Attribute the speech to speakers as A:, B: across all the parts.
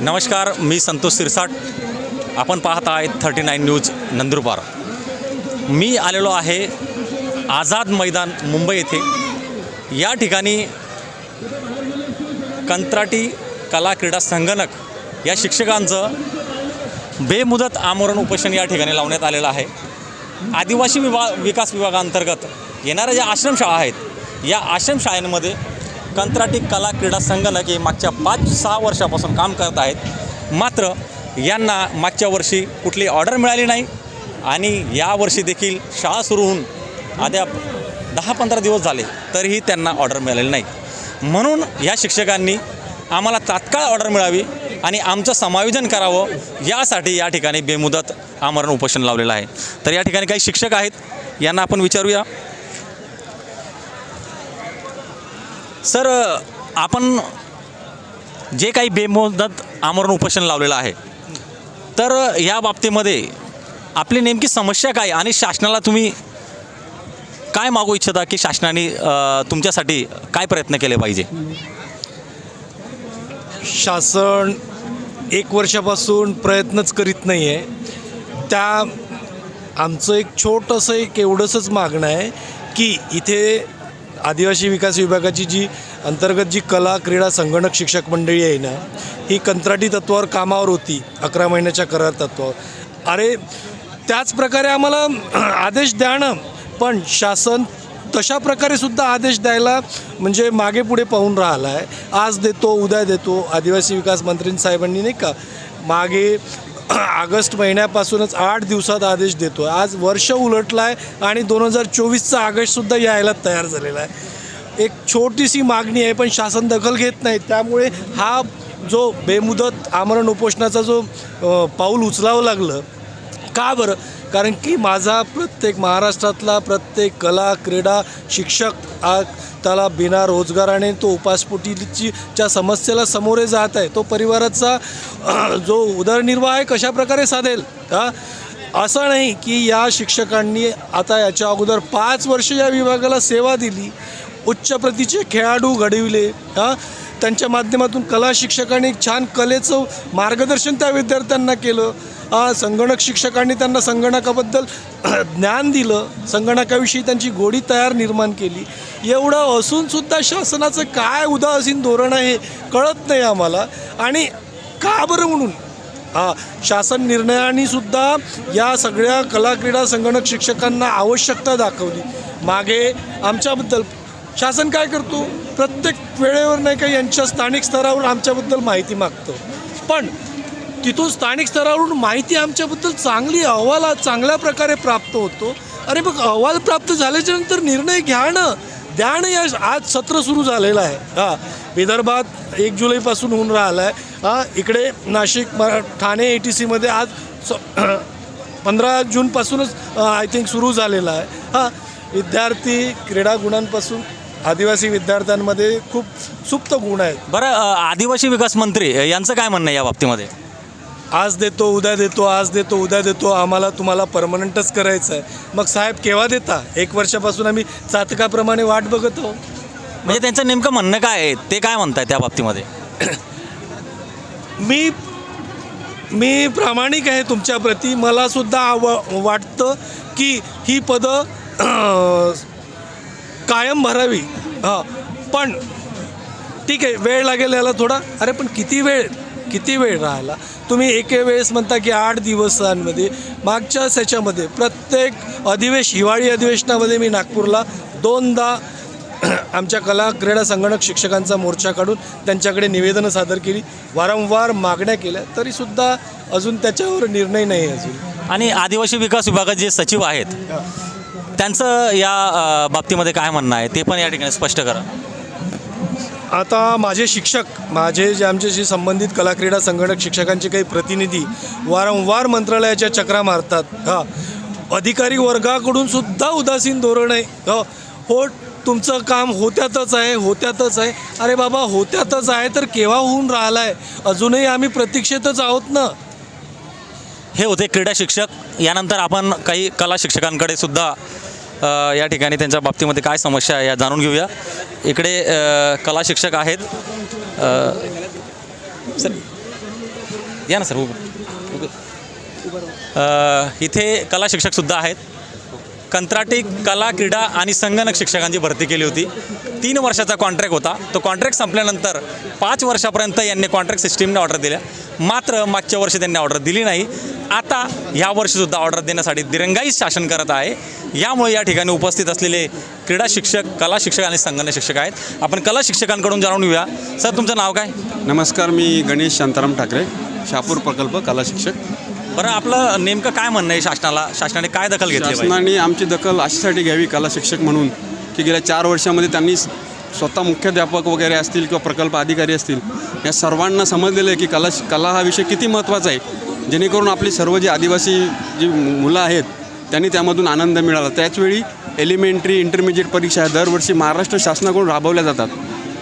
A: नमस्कार मी संतोष सिरसाट. आपण पाहत आहेत थर्टी नाईन न्यूज नंदुरबार. मी आलेलो आहे आझाद मैदान मुंबई येथे. या ठिकाणी कंत्राटी कला क्रीडा संगणक या शिक्षकांचं बेमुदत आमरण उपोषण या ठिकाणी लावण्यात आलेलं आहे. आदिवासी विभा विकास विभागांतर्गत येणाऱ्या ज्या आश्रमशाळा आहेत या आश्रमशाळांमध्ये कंत्राटी कला क्रीडा संगणक हे मागच्या पाच सहा वर्षापासून काम करत आहेत. मात्र यांना मागच्या वर्षी कुठली ऑर्डर मिळाली नाही आणि यावर्षी देखील शाळा सुरू होऊन अद्याप दहा पंधरा दिवस झाले तरीही त्यांना ऑर्डर मिळालेली नाही. म्हणून या शिक्षकांनी आम्हाला तात्काळ ऑर्डर मिळावी आणि आमचं समायोजन करावं यासाठी या ठिकाणी बेमुदत आमरण उपोषण लावलेलं आहे. तर या ठिकाणी काही शिक्षक आहेत यांना आपण विचारूया. सर आपण जे काही बेमुदत आमरण उपोषण लावलेलं आहे तर या बाबतीमध्ये आपली नेमकी समस्या काय आणि शासनाला तुम्ही काय मागू इच्छिता की शासनाने तुमच्यासाठी काय प्रयत्न केले पाहिजे?
B: शासन एक वर्षापासून प्रयत्नच करीत नाही आहे त्या आमचं एक छोटंसं एक एवढंसंच मागणं आहे की इथे आदिवासी विकास विभागाची जी अंतर्गत जी कला क्रीडा संगणक शिक्षक मंडळी आहे ना ही कंत्राटी तत्वावर कामावर होती अकरा महिन्याच्या करार तत्वावर. अरे त्याच प्रकारे आम्हाला आदेश द्या ना पण शासन तशा प्रकारे सुद्धा आदेश द्यायला म्हणजे मागे पुढे पाहून राहिला आहे आज देतो उद्या देतो आदिवासी विकास मंत्री साहेबांनी नाही का मागे ऑगस्ट महिन्यापासूनच आठ दिवसात आदेश देतो आहे आज वर्ष उलटलं आहे आणि दोन हजार चोवीसचा ऑगस्टसुद्धा यायला तयार झालेला आहे. एक छोटीशी मागणी आहे पण शासन दखल घेत नाही. त्यामुळे हा जो बेमुदत आमरण उपोषणाचा जो पाऊल उचलावं लागलं का बरं? कारण की माझा प्रत्येक महाराष्ट्रातला प्रत्येक कला क्रीडा शिक्षक आ त्याला बिना रोजगाराने तो उपासपोटीची च्या समस्येला सामोरे जात आहे. तो परिवाराचा जो उदरनिर्वाह आहे कशाप्रकारे साधेल? का असं नाही की या शिक्षकांनी आता याच्या अगोदर पाच वर्ष या विभागाला सेवा दिली उच्च प्रतीचे खेळाडू घडविले हां? त्यांच्या माध्यमातून कला शिक्षकांनी एक छान कलेचं मार्गदर्शन त्या विद्यार्थ्यांना केलं. संगणक शिक्षकांनी त्यांना संगणकाबद्दल ज्ञान दिलं. संगणकाविषयी त्यांची गोडी तयार निर्माण केली. एवढं असूनसुद्धा शासनाचं काय उदासीन धोरण आहे कळत नाही आम्हाला. आणि का बरं म्हणून? हा शासन निर्णयाने सुद्धा या सगळ्या कला क्रीडा संगणक शिक्षकांना आवश्यकता दाखवली. मागे आमच्याबद्दल शासन काय करतो? प्रत्येक वेळेवर नाही का यांच्या स्थानिक स्तरावर आमच्याबद्दल माहिती मागतं. पण तिथून स्थानिक स्तरावरून माहिती आमच्याबद्दल चांगली अहवाल चांगल्या प्रकारे प्राप्त होतो. अरे मग अहवाल प्राप्त झाल्याच्यानंतर निर्णय घ्या ना द्या ना या आज सत्र सुरू झालेलं आहे. हां विदर्भात एक जुलैपासून होऊन राहिलं आहे हां इकडे नाशिक मरा ठाणे ए टी सीमध्ये आज स पंधरा जूनपासूनच आय थिंक सुरू झालेलं आहे. हां विद्यार्थी क्रीडा गुणांपासून आदिवासी विद्यार्थ्यांमध्ये खूप सुप्त गुण आहेत.
A: बरं अ, आदिवासी विकास मंत्री अ, यांचं काय म्हणणं आहे या बाबतीमध्ये?
B: आज देतो उद्या देतो आज देतो उद्या देतो आम्हाला तुम्हाला परमनंटच करायचं आहे. मग साहेब केव्हा देता? एक वर्षापासून आम्ही चातकाप्रमाणे वाट बघत आहोत.
A: म्हणजे त्यांचं नेमकं म्हणणं काय आहे? ते काय म्हणताय त्या बाबतीमध्ये?
B: मी मी प्रामाणिक आहे तुमच्याप्रती मला सुद्धा आव वाटतं की ही पदं अं, कायम भरावी. हां. पण ठीक आहे वेळ लागेल याला थोडा. अरे पण किती वेळ? किती वेळ राहिला? तुम्ही एके वेळेस म्हणता की आठ दिवसांमध्ये मागच्या ह्याच्यामध्ये प्रत्येक अधिवेश हिवाळी अधिवेशनामध्ये मी नागपूरला दोनदा आमच्या कला क्रीडा संगणक शिक्षकांचा मोर्चा काढून त्यांच्याकडे निवेदनं सादर केली. वारंवार मागण्या केल्या. तरीसुद्धा अजून त्याच्यावर निर्णय नाही अजून.
A: आणि आदिवासी विकास विभागाचे जे सचिव आहेत त्यांचं या बाबतीमध्ये काय म्हणणं आहे? ते पण या ठिकाणी स्पष्ट करा.
B: आता माझे शिक्षक माझे जे आमच्याशी संबंधित कला क्रीडा शिक्षकांचे काही प्रतिनिधी वारंवार मंत्रालयाच्या चक्रा मारतात. हा. अधिकारी वर्गाकडून सुद्धा उदासीन धोरण आहे हो. हो तुमचं काम होत्यातच आहे होत्यातच आहे. अरे बाबा होत्यातच आहे तर केव्हा होऊन राहिला आहे अजूनही आम्ही प्रतीक्षेतच आहोत ना.
A: हे होते क्रीडा शिक्षक. यानंतर आपण काही कला शिक्षकांकडे सुद्धा या ठिकाणी त्यांच्या बाबतीमध्ये काय समस्या आहे या जाणून घेऊया. इकडे कला शिक्षक आहेत. सर या ना सर उभं. इथे कला शिक्षकसुद्धा आहेत. कंत्राटी कला क्रीडा आणि संगणक शिक्षकांची भरती केली होती. तीन वर्षाचा कॉन्ट्रॅक्ट होता. तो कॉन्ट्रॅक्ट संपल्यानंतर पाच वर्षापर्यंत यांनी कॉन्ट्रॅक्ट सिस्टीमने ऑर्डर दिल्या. मात्र मागच्या वर्षी त्यांनी ऑर्डर दिली नाही. आता ह्या वर्षीसुद्धा ऑर्डर देण्यासाठी दिरंगाई शासन करत आहे. यामुळे या ठिकाणी उपस्थित असलेले क्रीडा शिक्षक कला शिक्षक आणि संगणक शिक्षक आहेत. आपण कला शिक्षकांकडून जाणून घेऊया. सर तुमचं नाव काय?
C: नमस्कार मी गणेश शांताराम ठाकरे शापूर प्रकल्प कला शिक्षक.
A: बरं आपलं नेमकं काय म्हणणं आहे शासनाला? शासनाने काय दखल घेतली पाहिजे?
C: शासनाने आमची दखल अशासाठी घ्यावी कला शिक्षक म्हणून की गेल्या चार वर्षामध्ये त्यांनी स्वतः मुख्याध्यापक वगैरे असतील किंवा प्रकल्प अधिकारी असतील या सर्वांना समजलेलं आहे की कला कला हा विषय किती महत्त्वाचा आहे. जेणेकरून आपली सर्व जी आदिवासी जी मुलं आहेत त्यांनी त्यामधून आनंद मिळाला. त्याचवेळी एलिमेंटरी इंटरमिजिएट परीक्षा ह्या दरवर्षी महाराष्ट्र शासनाकडून राबवल्या जातात.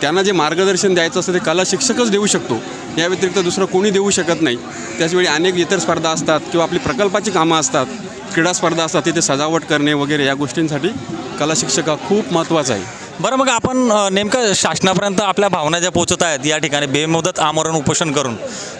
C: त्यांना जे मार्गदर्शन द्यायचं असतं ते कला शिक्षकच देऊ शकतो. या व्यतिरिक्त दुसरं कोणी देऊ शकत नाही. त्याचवेळी अनेक इतर स्पर्धा असतात किंवा आपली प्रकल्पाची कामं असतात. क्रीडा स्पर्धा असतात तिथे सजावट करणे वगैरे या गोष्टींसाठी कला शिक्षक हा खूप महत्त्वाचा आहे.
A: बरं मग आपण नेमकं शासनापर्यंत आपल्या भावना ज्या पोहोचत आहेत या ठिकाणी बेमुदत आमरण उपोषण करून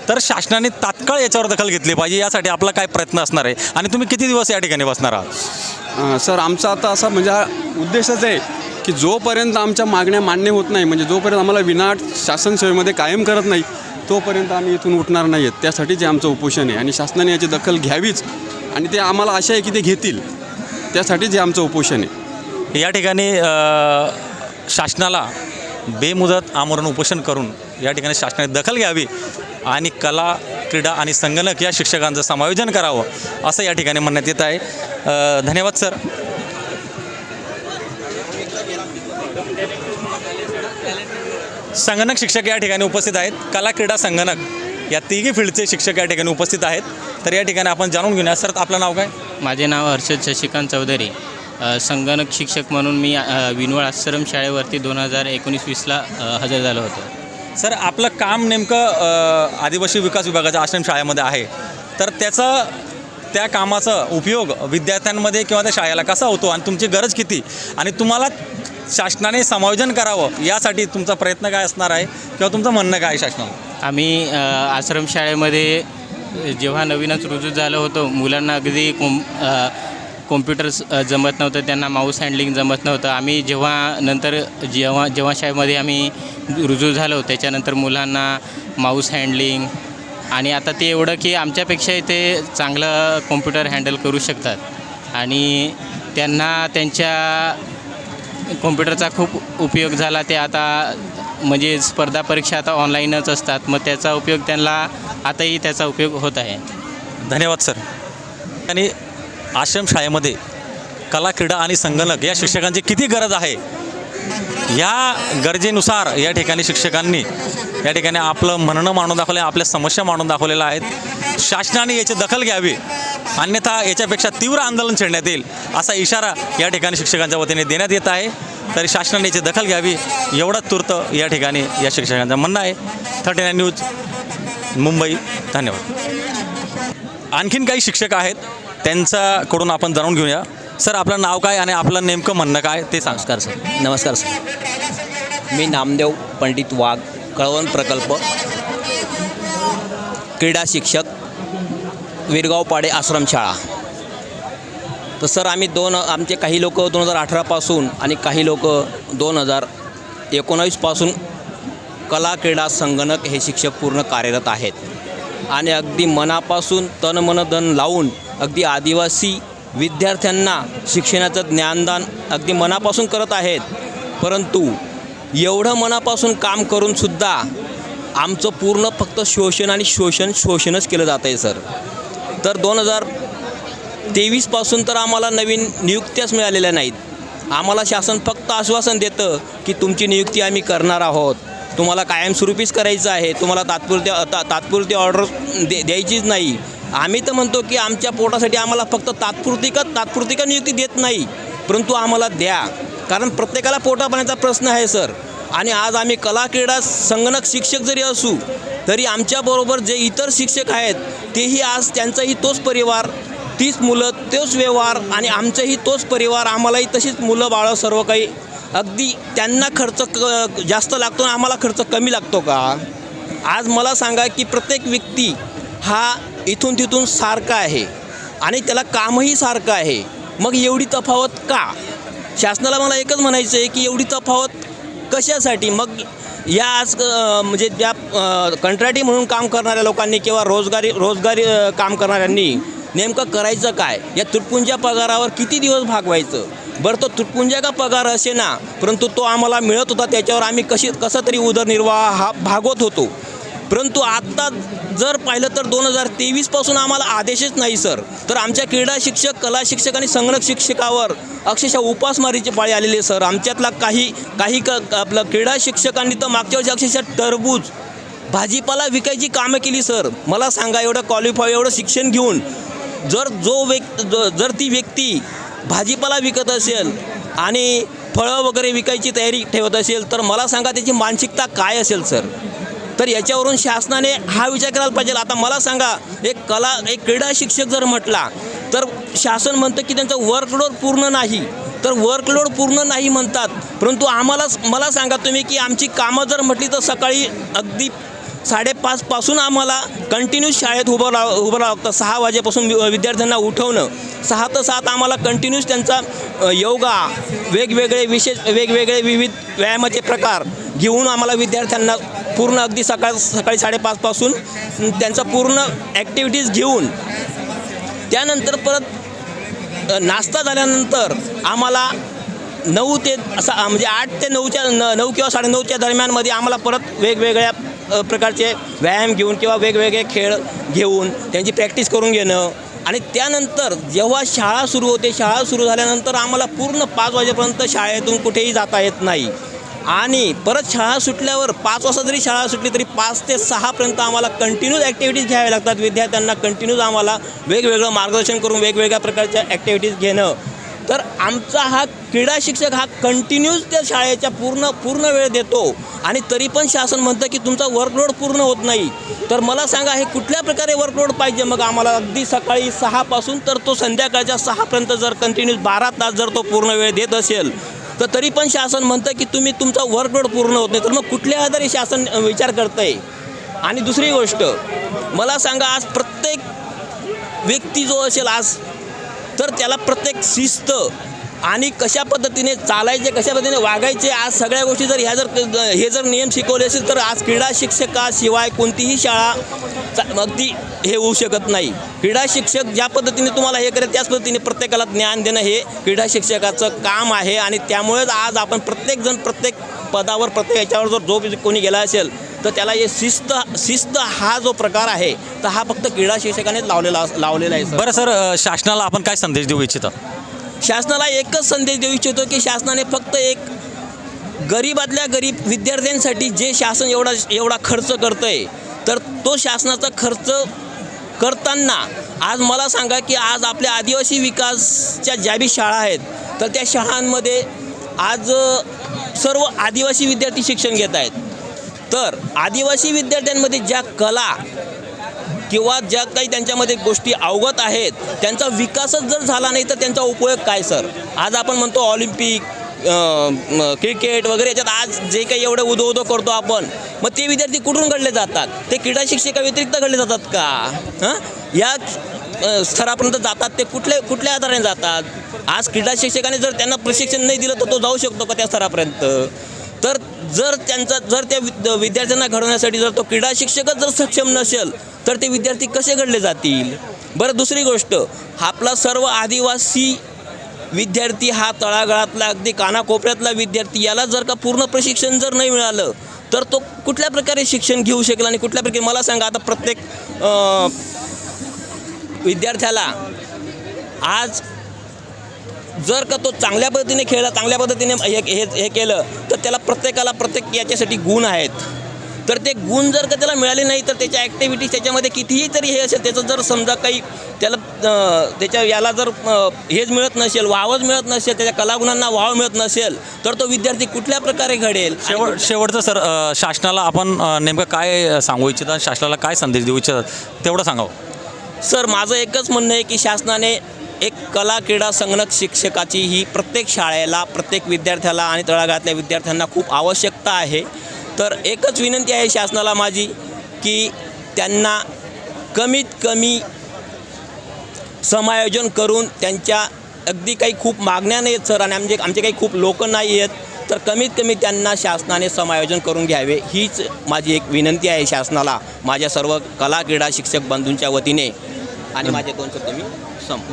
A: तर शासनाने तात्काळ याच्यावर दखल घेतली पाहिजे यासाठी आपला काय प्रयत्न असणार आहे? आणि तुम्ही किती दिवस या ठिकाणी बसणार आहात?
C: सर आमचा आता असा म्हणजे हा उद्देशच आहे की जोपर्यंत आमच्या मागण्या मान्य होत नाही म्हणजे जोपर्यंत आम्हाला विनाट शासनसेवेमध्ये कायम करत नाही तोपर्यंत आम्ही इथून उठणार नाही आहेत त्यासाठी जे आमचं उपोषण आहे आणि शासनाने याची दखल घ्यावीच आणि ते आम्हाला आशा आहे की ते घेतील. त्यासाठी जे आमचं उपोषण आहे.
A: या ठिकाणी शासनाला बेमुदत आमरण उपोषण करून या ठिकाणी शासनाने दखल घ्यावी आणि कला क्रीडा आणि संगणक या शिक्षकांचं समायोजन करावं असं या ठिकाणी म्हणण्यात येत आहे. धन्यवाद सर. संगणक शिक्षक या ठिकाणी उपस्थित आहेत. कला क्रीडा संगणक या तिघी फील्डचे शिक्षक या ठिकाणी उपस्थित आहेत. तर या ठिकाणी आपण जाणून घेऊया. सर आपलं नाव काय?
D: माझे नाव हर्षद शशिकांत चौधरी. संगणक शिक्षक म्हणून मी विनवळ आश्रम शाळेवरती दोन हजार एकोणीस वीसला हजर झालो होतो.
A: सर आपलं काम नेमकं आदिवासी विकास विभागाच्या आश्रम शाळेमध्ये आहे. तर त्याचं त्या कामाचा उपयोग विद्यार्थ्यांमध्ये किंवा त्या शाळेला कसा होतो आणि तुमची गरज किती? आणि तुम्हाला शासनाने समायोजन करावं यासाठी तुमचा प्रयत्न काय असणार आहे? किंवा तुमचं म्हणणं काय आहे शासनाला
D: आम्ही अ, आश्रम शाळेमध्ये जेव्हा नवीनच रुजू झालो होतो मुलांना अगदी कोम कॉम्प्युटर्स अ, जमत नव्हतं त्यांना माऊस हँडलिंग जमत नव्हतं. आम्ही जेव्हा नंतर जेव्हा जेव्हा शाळेमध्ये आम्ही रुजू झालो त्याच्यानंतर मुलांना माऊस हँडलिंग आणि आता ते एवढं की आमच्यापेक्षाही ते चांगलं कॉम्प्युटर हँडल करू शकतात. आणि त्यांना त्यांच्या कॉम्प्युटरचा खूप उपयोग झाला. ते आता म्हणजे स्पर्धा परीक्षा आता ऑनलाईनच असतात. मग त्याचा उपयोग त्यांना आताही त्याचा उपयोग होत आहे.
A: धन्यवाद सर. आणि आश्रम शाळेमध्ये कला क्रीडा आणि संगणक या शिक्षकांची किती गरज आहे? या गरजेनुसार या ठिकाणी शिक्षकांनी या ठिकाणी आपलं म्हणणं मांडून दाखवलं आहे आपल्या समस्या मांडून दाखवलेल्या आहेत. शासनाने याची दखल घ्यावी अन्यथा याच्यापेक्षा तीव्र आंदोलन छेडण्यात येईल असा इशारा या ठिकाणी शिक्षकांच्या वतीने देण्यात येत आहे. तरी शासनाने याची दखल घ्यावी एवढंच तूर्त या ठिकाणी या शिक्षकांचं म्हणणं आहे. थर्टी नाईन न्यूज मुंबई धन्यवाद. आणखीन काही शिक्षक आहेत त्यांच्याकडून आपण जाणून घेऊया. सर आपलं नाव काय आणि आपलं नेमकं म्हणणं काय ते सांग.
E: सर. नमस्कार सर. मी नामदेव पंडित वाघ. कळवण प्रकल्प. क्रीडा शिक्षक विरगाव पाडे आश्रमशाळा तर सर आम्ही दोन आमचे काही लोक दोन हजार अठरापासून आणि काही लोक दोन हजार एकोणावीसपासून कला क्रीडा संगणक हे शिक्षक पूर्ण कार्यरत आहेत. आणि अगदी मनापासून तन मन धन लावून अगदी आदिवासी विद्यार्थ्यांना शिक्षणाचं ज्ञानदान अगदी मनापासून करत आहेत. परंतु एवढं मनापासून काम करूनसुद्धा आमचं पूर्ण फक्त शोषण आणि शोषण शोषणच केलं जात आहे सर. तर दोन हजार तेवीसपासून तर आम्हाला नवीन नियुक्त्याच मिळालेल्या नाहीत. आम्हाला शासन फक्त आश्वासन देतं की तुमची नियुक्ती आम्ही करणार आहोत. तुम्हाला कायमस्वरूपीच करायचं आहे. तुम्हाला तात्पुरत्या ता तात्पुरती ऑर्डर दे द्यायचीच नाही. आम्ही तर म्हणतो की आमच्या पोटासाठी आम्हाला फक्त तात्पुरती का तात्पुरती का नियुक्ती देत नाही परंतु आम्हाला द्या. कारण प्रत्येकाला पोटापाण्याचा प्रश्न आहे सर. आणि आज आम्ही कला क्रीडा संगणक शिक्षक जरी असू तरी आमच्याबरोबर जे इतर शिक्षक आहेत तेही आज त्यांचाही तोच परिवार तीच मुलं तोच व्यवहार आणि आमचंही तोच परिवार आम्हालाही तशीच मुलं बाळं सर्व काही. अगदी त्यांना खर्च क जास्त लागतो आणि आम्हाला खर्च कमी लागतो का? आज मला सांगा की प्रत्येक व्यक्ती हा इथून तिथून सारखा आहे आणि त्याला कामही सारखं आहे. मग एवढी तफावत का? शासनाला मला एकच म्हणायचं आहे की एवढी तफावत कशासाठी? मग या आज म्हणजे ज्या कंत्राटी म्हणून काम करणाऱ्या लोकांनी किंवा रोजगारी रोजगारी काम करणाऱ्यांनी नेमकं करायचं काय? या तुटपुंज्या पगारावर किती दिवस भागवायचं बरं तो तुटपुंजा का पगार असे ना परंतु तो आम्हाला मिळत होता त्याच्यावर आम्ही कशी कसा तरी उदरनिर्वाह हा भागवत होतो. परंतु आत्ता जर पाहिलं तर दोन हजार तेवीसपासून आम्हाला आदेशच नाही सर. तर आमच्या क्रीडा शिक्षक कला शिक्षक आणि संगणक शिक्षकावर अक्षरशः उपासमारीची पाळी आलेली आहे सर. आमच्यातला काही काही क आपलं क्रीडा शिक्षकांनी तर मागच्या वर्षी अक्षरशः टरबूज भाजीपाला विकायची कामं केली सर. मला सांगा एवढं क्वालिफाय एवढं शिक्षण घेऊन जर जो व्यक् ज- जर ती व्यक्ती भाजीपाला विकत असेल आणि फळं वगैरे विकायची तयारी ठेवत असेल तर मला सांगा त्याची मानसिकता काय असेल सर? तर याच्यावरून शासनाने हा विचार करायला पाहिजे. आता मला सांगा एक कला एक क्रीडा शिक्षक जर म्हटला तर शासन म्हणतं की त्यांचं वर्कलोड पूर्ण नाही. तर वर्कलोड पूर्ण नाही म्हणतात. परंतु आम्हाला मला सांगा तुम्ही की आमची कामं जर म्हटली तर सकाळी अगदी साडेपाचपासून आम्हाला कंटिन्यू शाळेत उभं राह उभं राहावं लागतं. सहा वाजेपासून वि- विद्यार्थ्यांना उठवणं. सहा ते सात आम्हाला कंटिन्यूस त्यांचा योगा वेगवेगळे विशेष वेगवेगळे विविध व्यायामाचे प्रकार घेऊन आम्हाला विद्यार्थ्यांना पूर्ण अगदी सकाळ सकाळी साडेपाचपासून त्यांचा पूर्ण ॲक्टिव्हिटीज घेऊन त्यानंतर परत नाश्ता झाल्यानंतर आम्हाला नऊ ते असा म्हणजे आठ ते नऊच्या न नऊ किंवा साडेनऊच्या दरम्यानमध्ये आम्हाला परत वेगवेगळ्या प्रकारचे व्यायाम घेऊन किंवा वेगवेगळे खेळ घेऊन त्यांची प्रॅक्टिस करून घेणं. आणि त्यानंतर जेव्हा शाळा सुरू होते शाळा सुरू झाल्यानंतर आम्हाला पूर्ण पाच वाजेपर्यंत शाळेतून कुठेही जाता येत नाही. आणि परत शाळा सुटल्यावर पाच वाजता जरी शाळा सुटली तरी पाच ते सहापर्यंत आम्हाला कंटिन्यूज ॲक्टिव्हिटीज घ्याव्या लागतात. विद्यार्थ्यांना कंटिन्यूज आम्हाला वेगवेगळं मार्गदर्शन करून वेगवेगळ्या प्रकारच्या ॲक्टिव्हिटीज घेणं. तर आमचा हा क्रीडा शिक्षक हा कंटिन्यूज त्या शाळेच्या पूर्ण पूर्ण वेळ देतो. आणि तरी पण शासन म्हणतं की तुमचा वर्कलोड पूर्ण होत नाही. तर मला सांगा हे कुठल्या प्रकारे वर्कलोड पाहिजे? मग आम्हाला अगदी सकाळी सहापासून तर तो संध्याकाळच्या सहापर्यंत जर कंटिन्यूज बारा तास जर तो पूर्ण वेळ देत असेल तर तरी पण शासन म्हणतं की तुम्ही तुमचा वर्कलोड पूर्ण होत नाही. तर मग कुठल्या आधारे शासन विचार करतंय? आणि दुसरी गोष्ट मला सांगा आज प्रत्येक व्यक्ती जो असेल आज तर त्याला प्रत्येक शिस्त आणि कशा पद्धतीने चालायचे कशा पद्धतीने वागायचे आज सगळ्या गोष्टी जर ह्या जर हे जर नियम शिकवले असेल तर आज क्रीडा शिक्षकाशिवाय कोणतीही शाळा चा- अगदी हे होऊ शकत नाही. क्रीडा शिक्षक ज्या पद्धतीने तुम्हाला हे करेल त्याच पद्धतीने प्रत्येकाला ज्ञान देणं हे क्रीडा शिक्षकाचं काम आहे आणि त्यामुळेच आज आपण प्रत्येकजण प्रत्येक पदावर प्रत्येक याच्यावर जर जो कोणी गेला असेल तर त्याला हे शिस्त शिस्त हा जो प्रकार आहे तर हा फक्त क्रीडा शिक्षकानेच लावलेला लावलेला आहे
A: बरं सर शासनाला आपण काय संदेश देऊ इच्छिता?
E: शासनाला एकच संदेश देऊ इच्छितो की शासनाने फक्त एक गरीबातल्या गरीब विद्यार्थ्यांसाठी जे शासन एवढा एवढा खर्च करतं आहे तर तो शासनाचा खर्च करताना आज मला सांगा की आज आपल्या आदिवासी विकासच्या ज्या बी शाळा आहेत तर त्या शाळांमध्ये आज सर्व आदिवासी विद्यार्थी शिक्षण घेत आहेत. तर आदिवासी विद्यार्थ्यांमध्ये ज्या कला किंवा ज्या काही त्यांच्यामध्ये गोष्टी अवगत आहेत त्यांचा विकासच जर झाला नाही तर त्यांचा उपयोग काय सर? आज आपण म्हणतो ऑलिम्पिक क्रिकेट वगैरे याच्यात आज जे काही एवढं उदो उदो करतो आपण मग ते विद्यार्थी कुठून घडले जातात? ते क्रीडा शिक्षका व्यतिरिक्त घडले जातात का? हां? या स्तरापर्यंत जातात ते कुठल्या कुठल्या आधाराने जातात? आज क्रीडा शिक्षकाने जर त्यांना प्रशिक्षण नाही दिलं तर तो जाऊ शकतो का त्या स्तरापर्यंत? तर जर त्यांचा जर त्या विद विद्यार्थ्यांना घडवण्यासाठी जर तो क्रीडा शिक्षकच जर सक्षम नसेल तर ते विद्यार्थी कसे घडले जातील? बरं दुसरी गोष्ट आपला सर्व आदिवासी विद्यार्थी हा तळागाळातला अगदी कानाकोपऱ्यातला विद्यार्थी याला जर का पूर्ण प्रशिक्षण जर नाही मिळालं तर तो कुठल्या प्रकारे शिक्षण घेऊ शकेल आणि कुठल्या प्रकारे मला सांगा आता प्रत्येक विद्यार्थ्याला आज जर का तो चांगल्या पद्धतीने खेळला चांगल्या पद्धतीने हे हे हे केलं तर त्याला प्रत्येकाला प्रत्येक याच्यासाठी गुण आहेत. तर ते गुण जर का त्याला मिळाले नाही तर त्याच्या ॲक्टिव्हिटीज त्याच्यामध्ये कितीही तरी हे असेल त्याचं जर समजा काही त्याला त्याच्या याला जर हेच मिळत नसेल वावच मिळत नसेल त्याच्या कलागुणांना वाव मिळत नसेल तर तो विद्यार्थी कुठल्या प्रकारे घडेल?
A: शेवट शेवटचं सर शासनाला आपण नेमकं काय सांगू इच्छितात शासनाला काय संदेश देऊ इच्छितात तेवढं सांगावं.
E: सर माझं एकच म्हणणं आहे की शासनाने एक कला क्रीडा संगणक शिक्षकाची ही प्रत्येक शाळेला प्रत्येक विद्यार्थ्याला आणि तळागाळातल्या विद्यार्थ्यांना खूप आवश्यकता आहे. तर एकच विनंती आहे शासनाला माझी की त्यांना कमीत कमी समायोजन करून त्यांच्या अगदी काही खूप मागण्या नाहीत सर आणि आमचे आमचे काही खूप लोक नाही आहेत तर कमीत कमी त्यांना शासनाने समायोजन करून घ्यावे हीच माझी एक विनंती आहे शासनाला माझ्या सर्व कला क्रीडा शिक्षक बंधूंच्या वतीने. आणि माझे दोन शब्द मी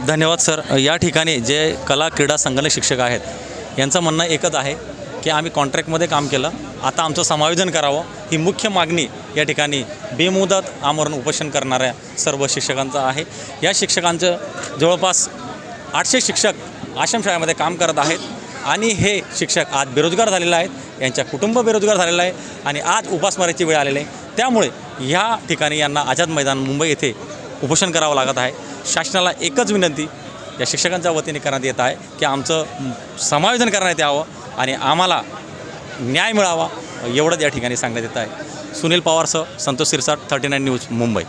A: धन्यवाद सर. या ठिकाणी जे कला क्रीडा संगणक शिक्षक आहेत यांचं म्हणणं एकच आहे की आम्ही कॉन्ट्रॅक्टमध्ये काम केलं. आता आमचं समायोजन करावं. ही मुख्य मागणी या ठिकाणी बेमुदत आमरण उपोषण करणाऱ्या सर्व शिक्षकांचं आहे. या शिक्षकांचं जवळपास आठशे शिक्षक आश्रमशाळेमध्ये काम करत आहेत आणि हे शिक्षक आज बेरोजगार झालेले आहेत यांच्या कुटुंब बेरोजगार झालेलं आहे आणि आज उपासमारीची वेळ आलेली आहे. त्यामुळे ह्या ठिकाणी यांना आझाद मैदान मुंबई येथे उपोषण करावं लागत आहे. शासनाला एकच विनंती या शिक्षकांच्या वतीने करण्यात येत आहे की आमचं समायोजन करण्यात यावं आणि आम्हाला न्याय मिळावा एवढंच या ठिकाणी सांगण्यात येत आहे. Sunil पवारसह Santosh Sirsat thirty nine news Mumbai.